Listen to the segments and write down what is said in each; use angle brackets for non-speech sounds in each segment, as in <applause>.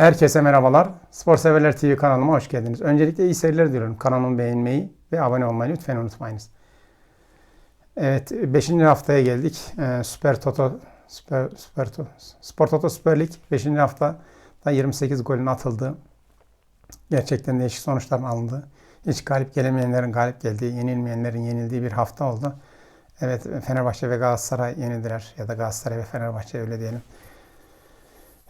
Herkese merhabalar. Spor Severler TV kanalıma hoş geldiniz. Öncelikle iyi seyirler diliyorum. Kanalımı beğenmeyi ve abone olmayı lütfen unutmayınız. Evet 5. haftaya geldik. Ee, Süper Toto Süper, Süper Toto, Spor Toto Süper Lig 5. haftada 28 golün atıldığı gerçekten değişik sonuçların alındığı hiç galip gelemeyenlerin galip geldiği, yenilmeyenlerin yenildiği bir hafta oldu. Evet Fenerbahçe ve Galatasaray yenildiler ya da Galatasaray ve Fenerbahçe öyle diyelim.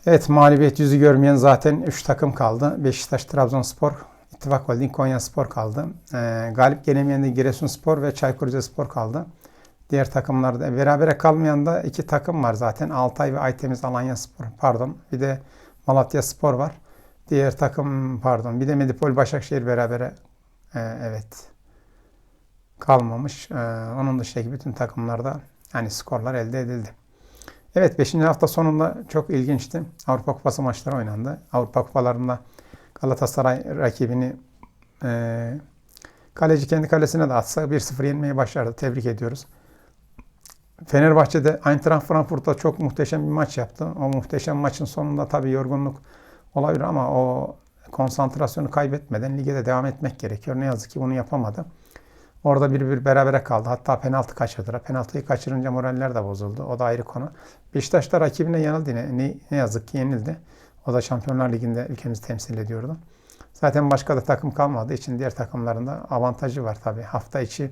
Evet mağlubiyet yüzü görmeyen zaten 3 takım kaldı. Beşiktaş, Trabzonspor, İttifak Holding, Konya Spor kaldı. Ee, galip gelemeyen de Giresunspor ve Çaykur Rizespor kaldı. Diğer takımlarda berabere kalmayan da iki takım var zaten. Altay ve Aytemiz Alanya Spor pardon. Bir de Malatya Spor var. Diğer takım pardon. Bir de Medipol Başakşehir berabere ee, evet kalmamış. Ee, onun dışındaki bütün takımlarda hani skorlar elde edildi. Evet 5. hafta sonunda çok ilginçti. Avrupa Kupası maçları oynandı. Avrupa Kupalarında Galatasaray rakibini e, kaleci kendi kalesine de atsa 1-0 yenmeyi başardı. Tebrik ediyoruz. Fenerbahçe'de Eintracht Frankfurt'ta çok muhteşem bir maç yaptı. O muhteşem maçın sonunda tabii yorgunluk olabilir ama o konsantrasyonu kaybetmeden lige de devam etmek gerekiyor. Ne yazık ki bunu yapamadı. Orada bir bir berabere kaldı. Hatta penaltı kaçırdılar. Penaltıyı kaçırınca moraller de bozuldu. O da ayrı konu. Beşiktaş da rakibine yanıldı. Ne, ne yazık ki yenildi. O da Şampiyonlar Ligi'nde ülkemizi temsil ediyordu. Zaten başka da takım kalmadığı için diğer takımların da avantajı var tabii. Hafta içi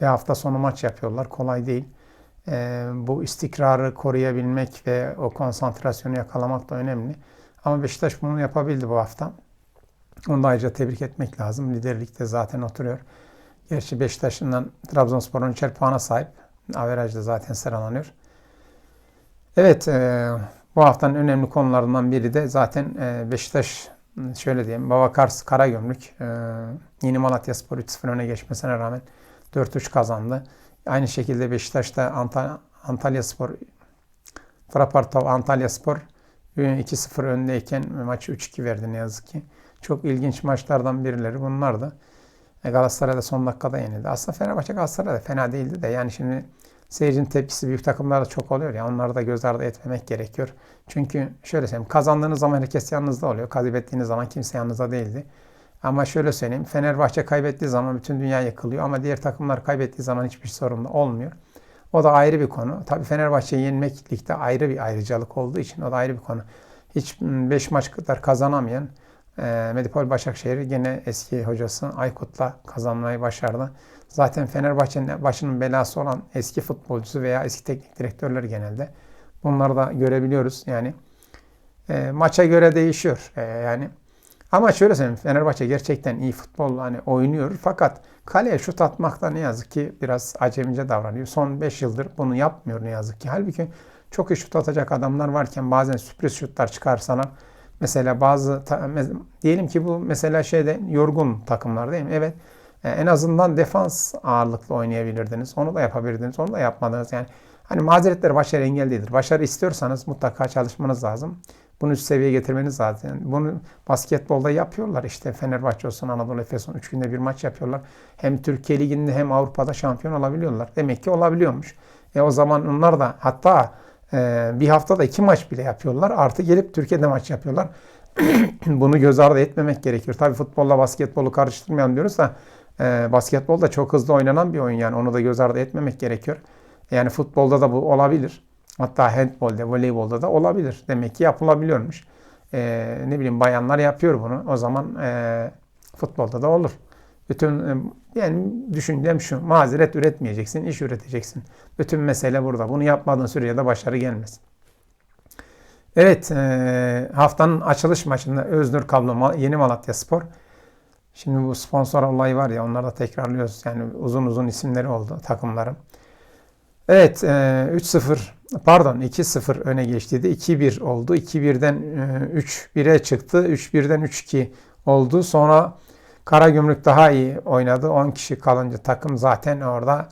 ve hafta sonu maç yapıyorlar. Kolay değil. Ee, bu istikrarı koruyabilmek ve o konsantrasyonu yakalamak da önemli. Ama Beşiktaş bunu yapabildi bu hafta. Onu da ayrıca tebrik etmek lazım. Liderlikte zaten oturuyor. Gerçi Beşiktaş'ından Trabzonspor'un içer puana sahip. Averajda zaten sıralanıyor. Evet, e, bu haftanın önemli konularından biri de zaten e, Beşiktaş şöyle diyeyim. Baba Kars Karagümrük e, Yeni Malatya Spor 3-0 öne geçmesine rağmen 4-3 kazandı. Aynı şekilde Beşiktaş'ta Antalya, Antalya Spor Frapartov Antalya Spor 2-0 öndeyken maçı 3-2 verdi ne yazık ki. Çok ilginç maçlardan birileri bunlardı. E, Galatasaray da son dakikada yenildi. Aslında Fenerbahçe Galatasaray da fena değildi de yani şimdi seyircinin tepkisi büyük takımlarda çok oluyor ya onları da göz ardı etmemek gerekiyor. Çünkü şöyle söyleyeyim kazandığınız zaman herkes yanınızda oluyor. Kaybettiğiniz zaman kimse yanınızda değildi. Ama şöyle söyleyeyim Fenerbahçe kaybettiği zaman bütün dünya yıkılıyor ama diğer takımlar kaybettiği zaman hiçbir sorun olmuyor. O da ayrı bir konu. Tabii Fenerbahçe'yi yenmek ligde ayrı bir ayrıcalık olduğu için o da ayrı bir konu. Hiç 5 maç kadar kazanamayan e, Medipol Başakşehir gene eski hocası Aykut'la kazanmayı başardı. Zaten Fenerbahçe'nin başının belası olan eski futbolcusu veya eski teknik direktörler genelde. Bunları da görebiliyoruz. Yani e, maça göre değişiyor. E, yani ama şöyle söyleyeyim Fenerbahçe gerçekten iyi futbol hani oynuyor fakat kaleye şut atmakta ne yazık ki biraz acemice davranıyor. Son 5 yıldır bunu yapmıyor ne yazık ki. Halbuki çok iyi şut atacak adamlar varken bazen sürpriz şutlar çıkarsalar Mesela bazı diyelim ki bu mesela şeyde yorgun takımlar değil mi? Evet. E, en azından defans ağırlıklı oynayabilirdiniz. Onu da yapabilirdiniz. Onu da yapmadınız. Yani hani mazeretler başarı engel değildir. Başarı istiyorsanız mutlaka çalışmanız lazım. Bunu üst seviyeye getirmeniz lazım. Yani bunu basketbolda yapıyorlar. İşte Fenerbahçe olsun, Anadolu Efes olsun. Üç günde bir maç yapıyorlar. Hem Türkiye Ligi'nde hem Avrupa'da şampiyon olabiliyorlar. Demek ki olabiliyormuş. E o zaman onlar da hatta ee, bir haftada iki maç bile yapıyorlar. Artı gelip Türkiye'de maç yapıyorlar. <clears throat> Bunu göz ardı etmemek gerekir. Tabii futbolla basketbolu karıştırmayalım diyoruz da e, basketbol da çok hızlı oynanan bir oyun yani onu da göz ardı etmemek gerekiyor. Yani futbolda da bu olabilir. Hatta handbolde, voleybolda da olabilir. Demek ki yapılabiliyormuş. E, ne bileyim bayanlar yapıyor bunu. O zaman e, futbolda da olur. Bütün e, yani düşüncem şu. Mazeret üretmeyeceksin, iş üreteceksin. Bütün mesele burada. Bunu yapmadığın sürece de başarı gelmez. Evet, e, haftanın açılış maçında Öznur Kablo Yeni Malatya Spor. Şimdi bu sponsor olayı var ya onları da tekrarlıyoruz. Yani uzun uzun isimleri oldu takımların. Evet, e, 3-0 pardon 2-0 öne geçtiydi. 2-1 oldu. 2-1'den e, 3-1'e çıktı. 3-1'den 3-2 oldu. Sonra Karagümrük daha iyi oynadı. 10 kişi kalınca takım zaten orada.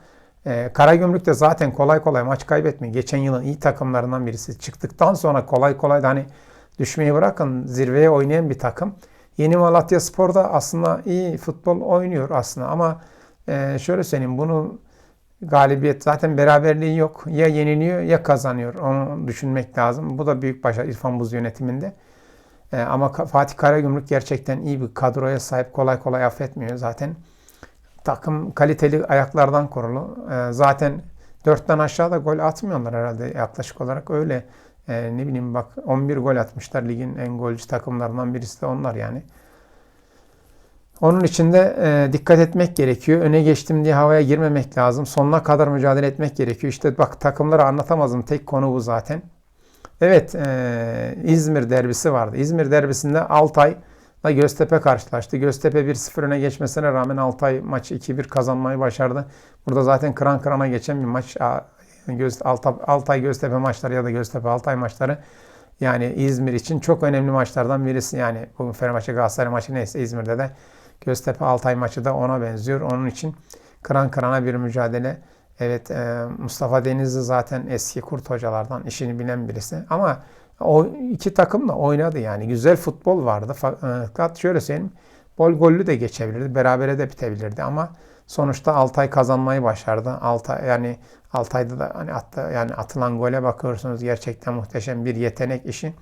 E, Karagümrük de zaten kolay kolay maç kaybetmiyor. Geçen yılın iyi takımlarından birisi. Çıktıktan sonra kolay kolay da hani düşmeyi bırakın zirveye oynayan bir takım. Yeni Malatya Spor da aslında iyi futbol oynuyor aslında ama e, şöyle söyleyeyim bunu galibiyet zaten beraberliği yok. Ya yeniliyor ya kazanıyor. Onu düşünmek lazım. Bu da büyük başarı İrfan Buz yönetiminde. E, ama Fatih Karagümrük gerçekten iyi bir kadroya sahip. Kolay kolay affetmiyor zaten. Takım kaliteli ayaklardan kurulu. E, zaten 4'ten aşağıda gol atmıyorlar herhalde yaklaşık olarak. Öyle e, ne bileyim bak 11 gol atmışlar. Ligin en golcü takımlarından birisi de onlar yani. Onun için de e, dikkat etmek gerekiyor. Öne geçtim diye havaya girmemek lazım. Sonuna kadar mücadele etmek gerekiyor. İşte bak takımları anlatamazdım. Tek konu bu zaten. Evet e, İzmir derbisi vardı. İzmir derbisinde Altay'la Göztepe karşılaştı. Göztepe 1-0 öne geçmesine rağmen Altay maçı 2-1 kazanmayı başardı. Burada zaten kıran kırana geçen bir maç. Altay Göztepe maçları ya da Göztepe Altay maçları yani İzmir için çok önemli maçlardan birisi. Yani bu Fenerbahçe Galatasaray maçı neyse İzmir'de de Göztepe Altay maçı da ona benziyor. Onun için kıran kırana bir mücadele. Evet e, Mustafa Denizli zaten eski kurt hocalardan işini bilen birisi. Ama o iki takım da oynadı yani. Güzel futbol vardı. Fakat şöyle söyleyeyim. Bol gollü de geçebilirdi. Berabere de bitebilirdi ama sonuçta Altay kazanmayı başardı. Altay yani Altay'da da hani attı, yani atılan gole bakıyorsunuz gerçekten muhteşem bir yetenek işi.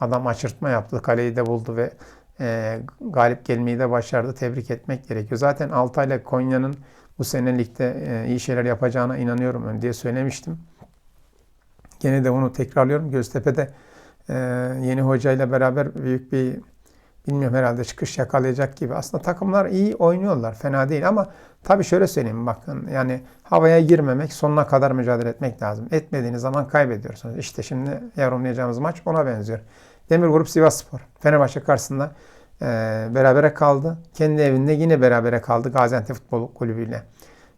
Adam açırtma yaptı, kaleyi de buldu ve e, galip gelmeyi de başardı. Tebrik etmek gerekiyor. Zaten Altay ile Konya'nın bu senelikte e, iyi şeyler yapacağına inanıyorum diye söylemiştim. Gene de onu tekrarlıyorum. Göztepe'de e, yeni hocayla beraber büyük bir bilmiyorum herhalde çıkış yakalayacak gibi. Aslında takımlar iyi oynuyorlar. Fena değil ama tabii şöyle söyleyeyim bakın yani havaya girmemek sonuna kadar mücadele etmek lazım. Etmediğiniz zaman kaybediyorsunuz. İşte şimdi yorumlayacağımız maç ona benziyor. Demir Grup Sivas Spor. Fenerbahçe karşısında e, berabere kaldı. Kendi evinde yine berabere kaldı Gaziantep Futbol Kulübü ile.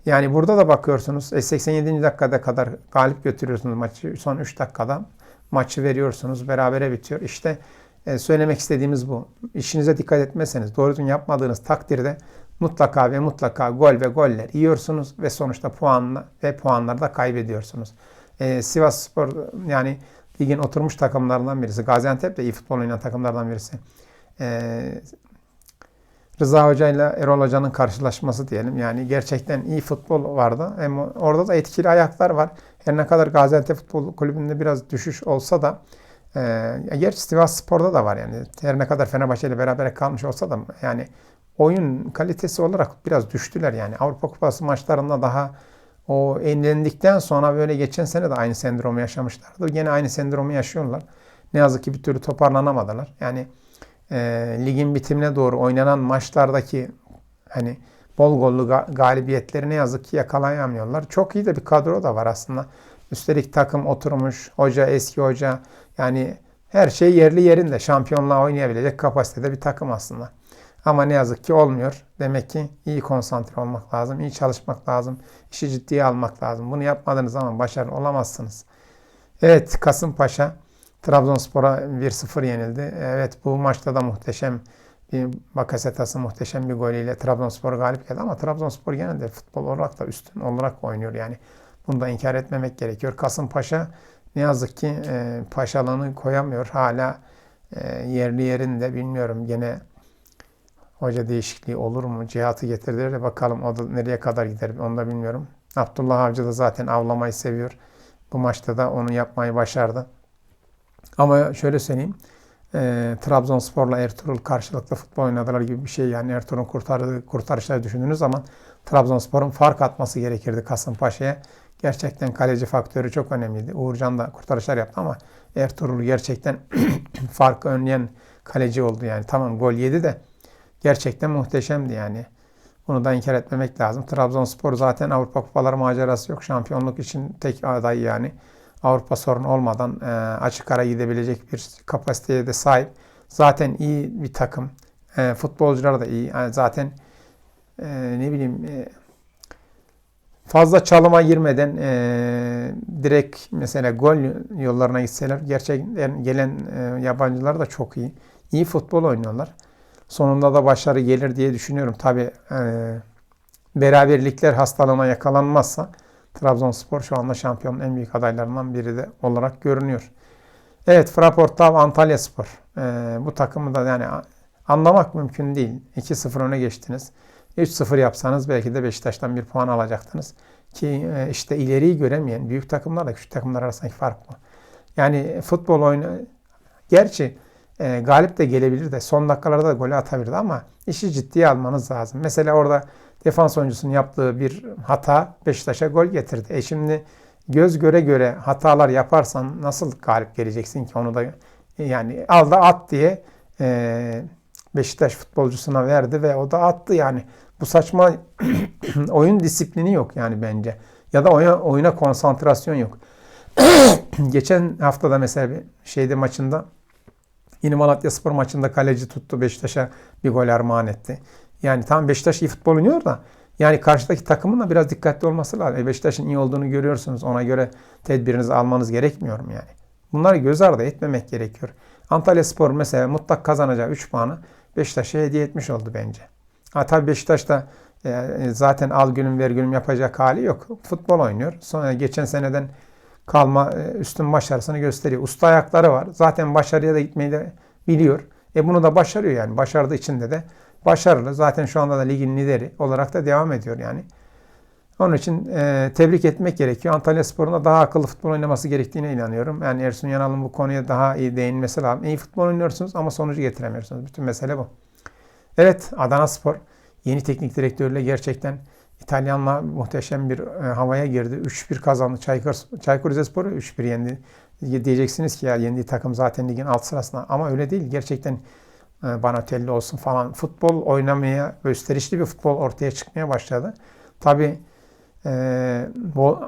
Yani burada da bakıyorsunuz 87. E, dakikada kadar galip götürüyorsunuz maçı. Son 3 dakikada maçı veriyorsunuz. Berabere bitiyor. İşte e, söylemek istediğimiz bu. İşinize dikkat etmezseniz, doğru düzgün yapmadığınız takdirde mutlaka ve mutlaka gol ve goller yiyorsunuz ve sonuçta puanla ve puanları da kaybediyorsunuz. Ee, Sivas Spor yani ligin oturmuş takımlarından birisi. Gaziantep de iyi futbol oynayan takımlardan birisi. Ee, Rıza Hoca ile Erol Hoca'nın karşılaşması diyelim. Yani gerçekten iyi futbol vardı. Hem orada da etkili ayaklar var. Her ne kadar Gaziantep Futbol Kulübü'nde biraz düşüş olsa da e, gerçi Sivas Spor'da da var yani. Her ne kadar Fenerbahçe ile beraber kalmış olsa da yani oyun kalitesi olarak biraz düştüler yani. Avrupa Kupası maçlarında daha o enlendikten sonra böyle geçen sene de aynı sendromu yaşamışlardı. Yine aynı sendromu yaşıyorlar. Ne yazık ki bir türlü toparlanamadılar. Yani e, ligin bitimine doğru oynanan maçlardaki hani bol gollü galibiyetleri ne yazık ki yakalayamıyorlar. Çok iyi de bir kadro da var aslında. Üstelik takım oturmuş, hoca eski hoca yani her şey yerli yerinde. Şampiyonluğa oynayabilecek kapasitede bir takım aslında. Ama ne yazık ki olmuyor. Demek ki iyi konsantre olmak lazım, iyi çalışmak lazım, işi ciddiye almak lazım. Bunu yapmadığınız zaman başarılı olamazsınız. Evet Kasımpaşa Trabzonspor'a 1-0 yenildi. Evet bu maçta da muhteşem bir Bakasetas'ın muhteşem bir golüyle Trabzonspor galip geldi ama Trabzonspor genelde futbol olarak da üstün olarak oynuyor yani. Bunu da inkar etmemek gerekiyor. Kasımpaşa ne yazık ki e, paşalığını koyamıyor. Hala e, yerli yerinde bilmiyorum gene hoca değişikliği olur mu? Cihatı getirdiler bakalım o da nereye kadar gider onu da bilmiyorum. Abdullah Avcı da zaten avlamayı seviyor. Bu maçta da onu yapmayı başardı. Ama şöyle söyleyeyim. E, Trabzonspor'la Ertuğrul karşılıklı futbol oynadılar gibi bir şey. Yani Ertuğrul'un kurtardığı kurtarışları düşündüğünüz zaman Trabzonspor'un fark atması gerekirdi Kasımpaşa'ya. Gerçekten kaleci faktörü çok önemliydi. Uğurcan da kurtarışlar yaptı ama Ertuğrul gerçekten <clears throat> farkı önleyen kaleci oldu yani. Tamam gol yedi de gerçekten muhteşemdi yani. Bunu da inkar etmemek lazım. Trabzonspor zaten Avrupa Kupaları macerası yok. Şampiyonluk için tek aday yani. Avrupa sorunu olmadan e, açık ara gidebilecek bir kapasiteye de sahip. Zaten iyi bir takım. E, futbolcular da iyi. Yani zaten e, ne bileyim fazla çalıma girmeden direkt mesela gol yollarına gitseler gerçekten gelen yabancılar da çok iyi. İyi futbol oynuyorlar. Sonunda da başarı gelir diye düşünüyorum. Tabi beraberlikler hastalığına yakalanmazsa Trabzonspor şu anda şampiyonun en büyük adaylarından biri de olarak görünüyor. Evet Fraport Tav Antalya Spor. E, bu takımı da yani anlamak mümkün değil. 2-0 öne geçtiniz. 3-0 yapsanız belki de Beşiktaş'tan bir puan alacaktınız. Ki e, işte ileriyi göremeyen büyük takımlarla küçük takımlar arasındaki fark bu. Yani futbol oyunu gerçi e, galip de gelebilir de son dakikalarda da golü atabilirdi ama işi ciddiye almanız lazım. Mesela orada defans oyuncusunun yaptığı bir hata Beşiktaş'a gol getirdi. E şimdi göz göre göre hatalar yaparsan nasıl galip geleceksin ki onu da yani al da at diye e, Beşiktaş futbolcusuna verdi ve o da attı yani. Bu saçma <clears throat> oyun disiplini yok yani bence. Ya da oyuna, oyuna konsantrasyon yok. <clears throat> Geçen haftada mesela bir şeyde maçında yine Malatya Spor maçında kaleci tuttu Beşiktaş'a bir gol armağan etti. Yani tam Beşiktaş iyi futbol oynuyor da yani karşıdaki takımın da biraz dikkatli olması lazım. E Beşiktaş'ın iyi olduğunu görüyorsunuz. Ona göre tedbirinizi almanız gerekmiyor mu yani? Bunları göz ardı etmemek gerekiyor. Antalya Spor mesela mutlak kazanacağı 3 puanı Beşiktaş'a hediye etmiş oldu bence. Ha tabii Beşiktaş da e, zaten al gülüm ver gülüm yapacak hali yok. Futbol oynuyor. Sonra geçen seneden kalma e, üstün başarısını gösteriyor. Usta ayakları var. Zaten başarıya da gitmeyi de biliyor. E bunu da başarıyor yani. Başardığı içinde de başarılı. Zaten şu anda da ligin lideri olarak da devam ediyor yani. Onun için e, tebrik etmek gerekiyor. Antalya Spor'un da daha akıllı futbol oynaması gerektiğine inanıyorum. Yani Ersun Yanal'ın bu konuya daha iyi değinmesi lazım. İyi futbol oynuyorsunuz ama sonucu getiremiyorsunuz. Bütün mesele bu. Evet Adana Spor yeni teknik direktörle gerçekten İtalyanla muhteşem bir e, havaya girdi. 3-1 kazandı. Çaykur, Çaykur Rizespor'u 3-1 yendi. Diyeceksiniz ki ya yendiği takım zaten ligin alt sırasında. Ama öyle değil. Gerçekten e, Banotelli olsun falan futbol oynamaya, gösterişli bir futbol ortaya çıkmaya başladı. Tabi e,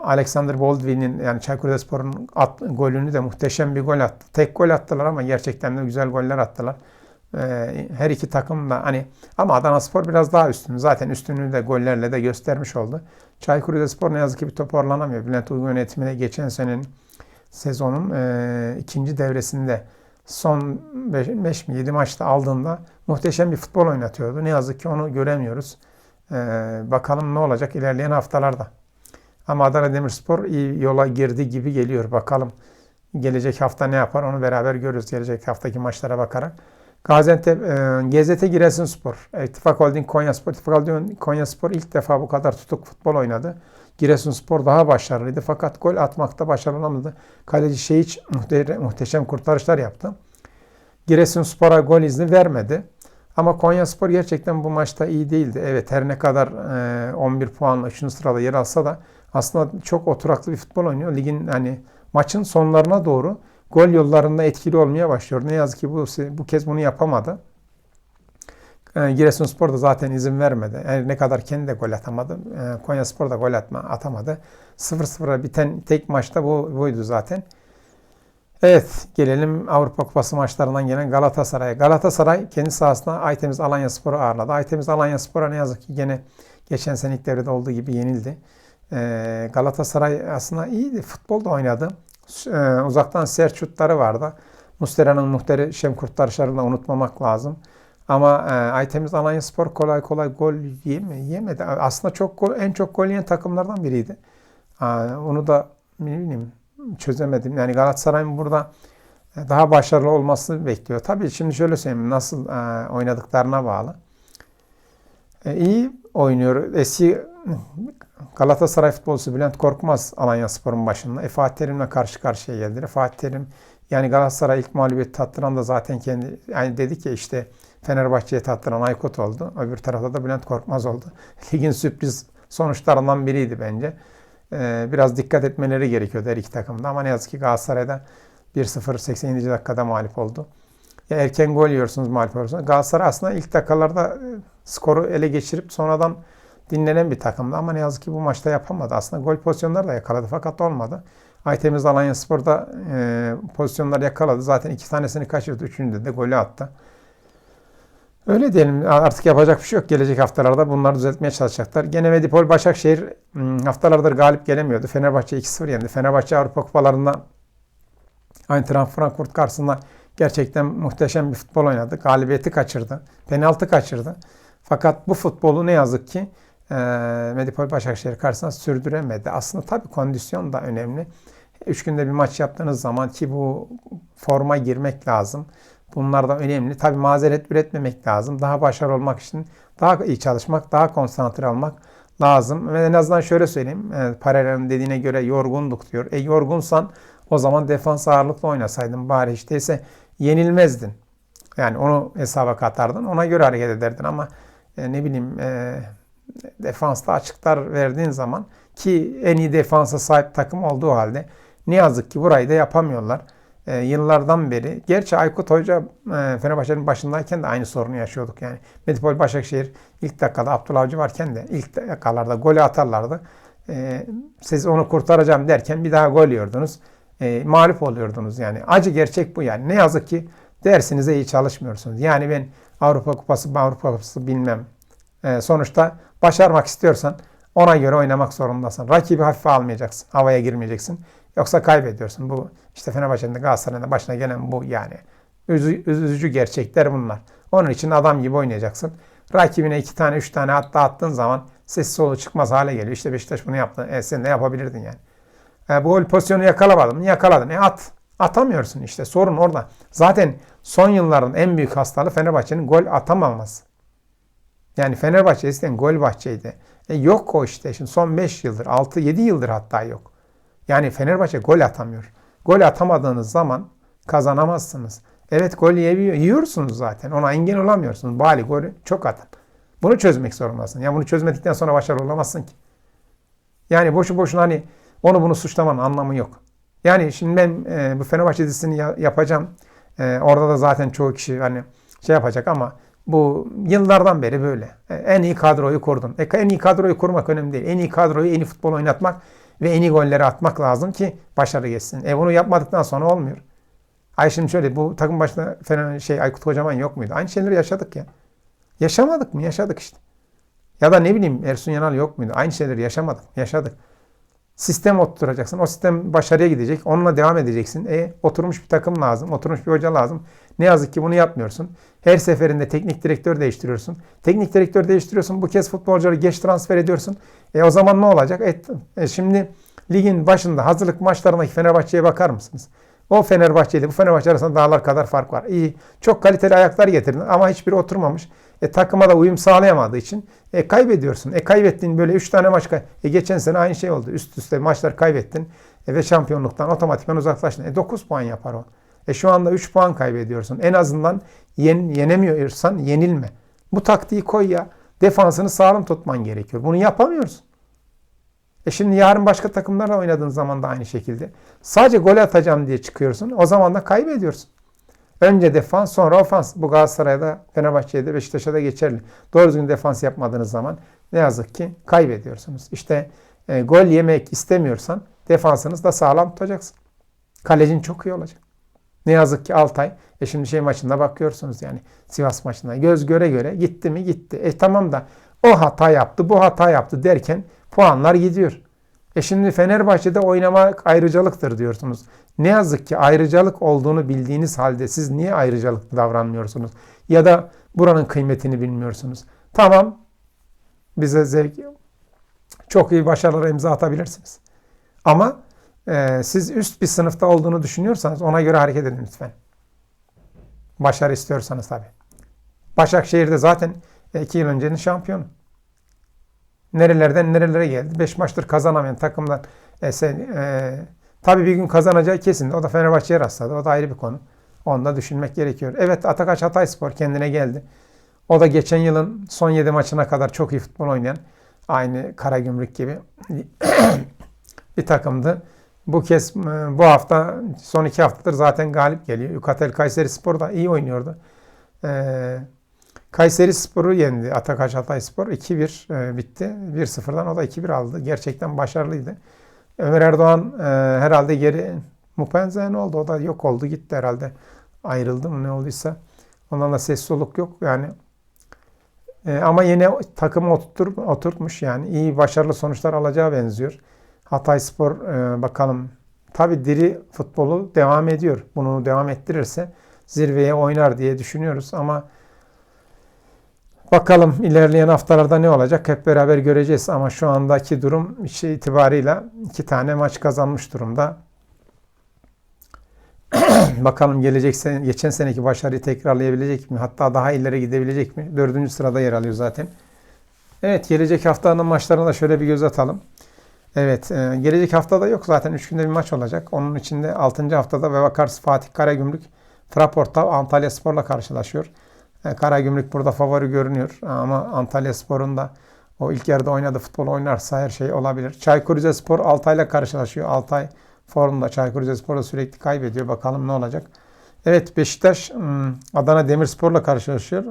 Alexander Baldwin'in yani Çaykur Rizespor'un golünü de muhteşem bir gol attı. Tek gol attılar ama gerçekten de güzel goller attılar. Ee, her iki takım da hani ama Adana Spor biraz daha üstün. Zaten üstünlüğü de gollerle de göstermiş oldu. Çaykur Rizespor ne yazık ki bir toparlanamıyor. Bülent Uygun yönetimine geçen senenin sezonun e, ikinci devresinde son 5 mi 7 maçta aldığında muhteşem bir futbol oynatıyordu. Ne yazık ki onu göremiyoruz. Ee, bakalım ne olacak ilerleyen haftalarda. Ama Adana Demirspor iyi yola girdi gibi geliyor. Bakalım gelecek hafta ne yapar onu beraber görürüz. Gelecek haftaki maçlara bakarak. Gaziantep, e, GZT Giresunspor, İttifak Holding Konyaspor, İttifak Holding Konyaspor ilk defa bu kadar tutuk futbol oynadı. Giresunspor daha başarılıydı fakat gol atmakta başarılı olamadı. Kaleci Şehiç muhte muhteşem kurtarışlar yaptı. Giresunspor'a gol izni vermedi. Ama Konyaspor gerçekten bu maçta iyi değildi. Evet her ne kadar e, 11 puanla 3. sırada yer alsa da aslında çok oturaklı bir futbol oynuyor. Ligin hani maçın sonlarına doğru gol yollarında etkili olmaya başlıyor. Ne yazık ki bu, bu kez bunu yapamadı. E, Giresunspor da zaten izin vermedi. Yani ne kadar kendi de gol atamadı. E, Konyaspor da gol atma, atamadı. 0-0'a biten tek maçta bu buydu zaten. Evet gelelim Avrupa Kupası maçlarından gelen Galatasaray'a. Galatasaray kendi sahasında Aytemiz Alanya Spor'u ağırladı. Aytemiz Alanya Spor'a ne yazık ki gene geçen sene ilk devrede olduğu gibi yenildi. Ee, Galatasaray aslında iyiydi. Futbol da oynadı. Ee, uzaktan sert şutları vardı. Mustera'nın muhteşem kurtarışlarını da unutmamak lazım. Ama e, Aytemiz Alanya Spor kolay kolay gol yeme, yemedi. Aslında çok gol, en çok gol yiyen takımlardan biriydi. Onu da ne bileyim çözemedim. Yani Galatasaray'ın burada e, daha başarılı olmasını bekliyor. Tabii şimdi şöyle söyleyeyim nasıl e, oynadıklarına bağlı. E, iyi oynuyor. Eski Galatasaray futbolcusu Bülent Korkmaz Alanya Spor'un başında. E, Fatih Terim'le karşı karşıya geldi. Fatih Terim yani Galatasaray ilk mağlubiyeti tattıran da zaten kendi yani dedi ki işte Fenerbahçe'ye tattıran Aykut oldu. Öbür tarafta da Bülent Korkmaz oldu. <laughs> Ligin sürpriz sonuçlarından biriydi bence. Ee, biraz dikkat etmeleri gerekiyordu her iki takımda. Ama ne yazık ki Galatasaray'da 1-0 87. dakikada mağlup oldu. Ya erken gol yiyorsunuz mağlup oluyorsunuz. Galatasaray aslında ilk dakikalarda e, skoru ele geçirip sonradan dinlenen bir takımdı. Ama ne yazık ki bu maçta yapamadı. Aslında gol pozisyonları da yakaladı fakat olmadı. Aytemiz Alanya Spor'da e, pozisyonlar yakaladı. Zaten iki tanesini kaçırdı. Üçüncüde de golü attı. Öyle diyelim artık yapacak bir şey yok. Gelecek haftalarda bunları düzeltmeye çalışacaklar. Gene Medipol Başakşehir hmm, haftalardır galip gelemiyordu. Fenerbahçe 2-0 yendi. Fenerbahçe Avrupa Kupalarında Eintracht Frankfurt karşısında gerçekten muhteşem bir futbol oynadı. Galibiyeti kaçırdı. Penaltı kaçırdı. Fakat bu futbolu ne yazık ki e, Medipol Başakşehir karşısında sürdüremedi. Aslında tabii kondisyon da önemli. Üç günde bir maç yaptığınız zaman ki bu forma girmek lazım. Bunlar da önemli. Tabi mazeret üretmemek lazım. Daha başarılı olmak için daha iyi çalışmak, daha konsantre olmak lazım. Ve en azından şöyle söyleyeyim. E, Paralel'in dediğine göre yorgunduk diyor. E yorgunsan o zaman defans ağırlıklı oynasaydın bari işte ise yenilmezdin. Yani onu hesaba katardın. Ona göre hareket ederdin ama e, ne bileyim e, defansta açıklar verdiğin zaman ki en iyi defansa sahip takım olduğu halde ne yazık ki burayı da yapamıyorlar. E, yıllardan beri. Gerçi Aykut Hoca e, Fenerbahçe'nin başındayken de aynı sorunu yaşıyorduk. Yani Medipol Başakşehir ilk dakikada Abdullah Avcı varken de ilk dakikalarda golü atarlardı. E, siz onu kurtaracağım derken bir daha gol yiyordunuz. E, mağlup oluyordunuz yani. Acı gerçek bu yani. Ne yazık ki dersinize iyi çalışmıyorsunuz. Yani ben Avrupa Kupası, Avrupa Kupası bilmem. E, sonuçta başarmak istiyorsan ona göre oynamak zorundasın. Rakibi hafife almayacaksın. Havaya girmeyeceksin. Yoksa kaybediyorsun. Bu işte Fenerbahçe'nin de Galatasaray'ın başına gelen bu yani. Üzü, üzücü gerçekler bunlar. Onun için adam gibi oynayacaksın. Rakibine iki tane, üç tane hatta attığın zaman sessiz solu çıkmaz hale geliyor. İşte Beşiktaş bunu yaptı. E, sen de yapabilirdin yani. E, bu gol pozisyonu yakalamadın. Yakaladın. E at. Atamıyorsun işte. Sorun orada. Zaten son yılların en büyük hastalığı Fenerbahçe'nin gol atamaması. Yani Fenerbahçe eskiden gol bahçeydi. E yok o işte. Şimdi son 5 yıldır, 6-7 yıldır hatta yok. Yani Fenerbahçe gol atamıyor. Gol atamadığınız zaman kazanamazsınız. Evet gol yiyor, yiyorsunuz zaten. Ona engel olamıyorsunuz. Bali golü çok atın. Bunu çözmek zorundasın. Ya bunu çözmedikten sonra başarılı olamazsın ki. Yani boşu boşuna hani onu bunu suçlamanın anlamı yok. Yani şimdi ben e, bu Fenerbahçe dizisini ya, yapacağım. E, orada da zaten çoğu kişi hani şey yapacak ama bu yıllardan beri böyle. E, en iyi kadroyu kurdun. E, en iyi kadroyu kurmak önemli değil. En iyi kadroyu en iyi futbol oynatmak ve en iyi golleri atmak lazım ki başarı geçsin. E bunu yapmadıktan sonra olmuyor. Ay şimdi şöyle bu takım başında falan şey Aykut Kocaman yok muydu? Aynı şeyleri yaşadık ya. Yaşamadık mı? Yaşadık işte. Ya da ne bileyim Ersun Yanal yok muydu? Aynı şeyleri yaşamadık. Yaşadık. Sistem oturtacaksın. O sistem başarıya gidecek. Onunla devam edeceksin. E oturmuş bir takım lazım. Oturmuş bir hoca lazım. Ne yazık ki bunu yapmıyorsun. Her seferinde teknik direktör değiştiriyorsun. Teknik direktör değiştiriyorsun. Bu kez futbolcuları geç transfer ediyorsun. E o zaman ne olacak? E, e şimdi ligin başında hazırlık maçlarındaki Fenerbahçe'ye bakar mısınız? O Fenerbahçe ile bu Fenerbahçe arasında dağlar kadar fark var. İyi. Çok kaliteli ayaklar getirdin ama hiçbiri oturmamış. E, takıma da uyum sağlayamadığı için e, kaybediyorsun. E, kaybettiğin böyle 3 tane maç. E, geçen sene aynı şey oldu. Üst üste maçlar kaybettin. E, ve şampiyonluktan otomatikman uzaklaştın. E, 9 puan yapar o. E, şu anda 3 puan kaybediyorsun. En azından yen, yenemiyorsan yenilme. Bu taktiği koy ya. Defansını sağlam tutman gerekiyor. Bunu yapamıyorsun. E şimdi yarın başka takımlarla oynadığın zaman da aynı şekilde. Sadece gol atacağım diye çıkıyorsun. O zaman da kaybediyorsun. Önce defans sonra ofans. Bu Galatasaray'da, Fenerbahçe'de, Beşiktaş'a da geçerli. Doğru düzgün defans yapmadığınız zaman ne yazık ki kaybediyorsunuz. İşte e, gol yemek istemiyorsan defansınız da sağlam tutacaksın. Kalecin çok iyi olacak. Ne yazık ki Altay. E şimdi şey maçında bakıyorsunuz yani Sivas maçında. Göz göre göre gitti mi gitti. E tamam da o hata yaptı bu hata yaptı derken puanlar gidiyor. E şimdi Fenerbahçe'de oynamak ayrıcalıktır diyorsunuz. Ne yazık ki ayrıcalık olduğunu bildiğiniz halde siz niye ayrıcalıklı davranmıyorsunuz? Ya da buranın kıymetini bilmiyorsunuz. Tamam bize zevk çok iyi başarılara imza atabilirsiniz. Ama e, siz üst bir sınıfta olduğunu düşünüyorsanız ona göre hareket edin lütfen. Başarı istiyorsanız tabii. Başakşehir'de zaten iki yıl öncenin şampiyonu. Nerelerden nerelere geldi. Beş maçtır kazanamayan takımdan e, sen, e, tabii bir gün kazanacağı kesin. O da Fenerbahçe'ye rastladı. O da ayrı bir konu. Onu da düşünmek gerekiyor. Evet Atakaç Hatayspor kendine geldi. O da geçen yılın son 7 maçına kadar çok iyi futbol oynayan aynı Karagümrük gibi <clears throat> bir takımdı. Bu kez e, bu hafta son iki haftadır zaten galip geliyor. Yukatel Kayseri Spor da iyi oynuyordu. Ee, Kayseri Spor'u yendi. Atakaş Hatay Spor 2-1 e, bitti. 1-0'dan o da 2-1 aldı. Gerçekten başarılıydı. Ömer Erdoğan e, herhalde geri Mupenze ne oldu? O da yok oldu gitti herhalde. Ayrıldı mı ne olduysa. Ondan da ses soluk yok. Yani e, ama yine takımı oturtur, oturtmuş yani. iyi başarılı sonuçlar alacağı benziyor. Hatay Spor bakalım. Tabi diri futbolu devam ediyor. Bunu devam ettirirse zirveye oynar diye düşünüyoruz ama Bakalım ilerleyen haftalarda ne olacak hep beraber göreceğiz. Ama şu andaki durum işi itibarıyla iki tane maç kazanmış durumda. <clears throat> Bakalım gelecek sene, geçen seneki başarıyı tekrarlayabilecek mi? Hatta daha ileri gidebilecek mi? Dördüncü sırada yer alıyor zaten. Evet gelecek haftanın maçlarına da şöyle bir göz atalım. Evet e, gelecek haftada yok zaten 3 günde bir maç olacak. Onun içinde 6. haftada ve Vakars Fatih Karagümrük Fraport'ta Antalya Spor'la karşılaşıyor. E, Karagümrük burada favori görünüyor ama Antalya Spor'un da o ilk yarıda oynadığı futbol oynarsa her şey olabilir. Çaykur Rizespor Altay'la karşılaşıyor. Altay formda Çaykur Rizespor da sürekli kaybediyor. Bakalım ne olacak. Evet Beşiktaş hmm, Adana Demirspor'la karşılaşıyor.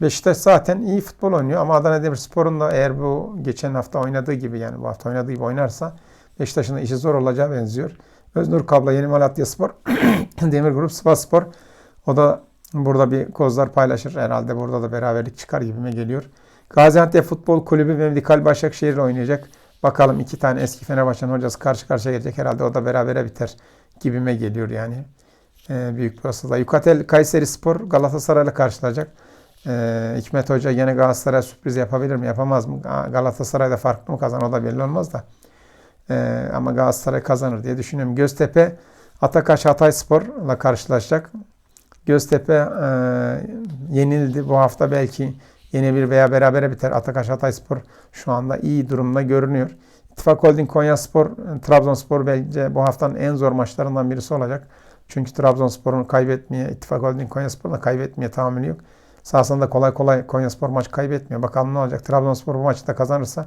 Beşiktaş zaten iyi futbol oynuyor ama Adana Demirspor'un da eğer bu geçen hafta oynadığı gibi yani bu hafta oynadığı gibi oynarsa Beşiktaş'ın da işi zor olacağı benziyor. Öznur Kabla Yeni Malatya Spor, <clears throat> Demir Grup Sivas Spor. O da burada bir kozlar paylaşır. Herhalde burada da beraberlik çıkar gibime geliyor. Gaziantep Futbol Kulübü Memdikal Başakşehir ile oynayacak. Bakalım iki tane eski Fenerbahçe'nin hocası karşı karşıya gelecek. Herhalde o da berabere biter gibime geliyor yani. Ee, büyük olasılıkla. Yukatel Kayseri Spor Galatasaray'la karşılayacak. Ee, Hikmet Hoca yine Galatasaray sürpriz yapabilir mi? Yapamaz mı? Galatasaray'da farklı mı kazanır? O da belli olmaz da. Ee, ama Galatasaray kazanır diye düşünüyorum. Göztepe Atakaş Hatay Spor'la karşılaşacak. Göztepe e, yenildi. Bu hafta belki yenebilir veya berabere biter. Atakaş Hatay Spor şu anda iyi durumda görünüyor. İttifak Holding Konya Spor, Trabzonspor bence bu haftanın en zor maçlarından birisi olacak. Çünkü Trabzonspor'un kaybetmeye, İttifak Holding Konya Spor'un kaybetmeye tahammülü yok. Sahasında kolay kolay Konya Spor maç kaybetmiyor. Bakalım ne olacak. Trabzonspor bu maçı da kazanırsa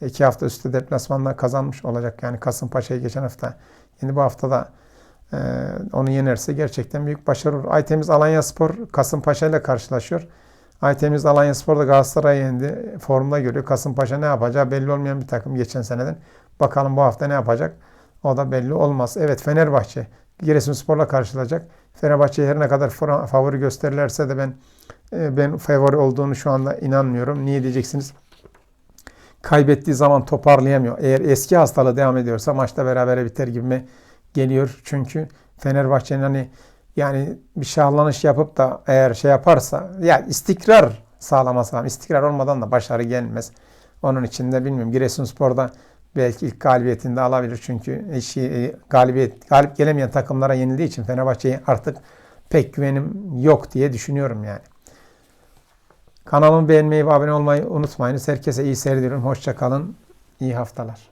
iki hafta üstü deplasmanda kazanmış olacak. Yani Kasımpaşa'yı geçen hafta. Yeni bu hafta da e, onu yenerse gerçekten büyük başarı olur. Aytemiz Alanya Spor Kasımpaşa ile karşılaşıyor. Aytemiz Alanya Spor da Galatasaray'ı yendi. Formda görüyor. Kasımpaşa ne yapacağı belli olmayan bir takım geçen seneden. Bakalım bu hafta ne yapacak? O da belli olmaz. Evet Fenerbahçe Giresunspor'la karşılayacak. Fenerbahçe her ne kadar favori gösterirlerse de ben e, ben favori olduğunu şu anda inanmıyorum. Niye diyeceksiniz? Kaybettiği zaman toparlayamıyor. Eğer eski hastalığı devam ediyorsa maçta berabere biter gibi mi geliyor. Çünkü Fenerbahçe'nin hani yani bir şahlanış yapıp da eğer şey yaparsa ya istikrar sağlaması lazım. İstikrar olmadan da başarı gelmez. Onun için de bilmiyorum Giresunspor'da belki ilk galibiyetini de alabilir. Çünkü eşi, galibiyet galip gelemeyen takımlara yenildiği için Fenerbahçe'ye artık pek güvenim yok diye düşünüyorum yani. Kanalımı beğenmeyi ve abone olmayı unutmayınız. Herkese iyi seyrediyorum. Hoşça kalın. İyi haftalar.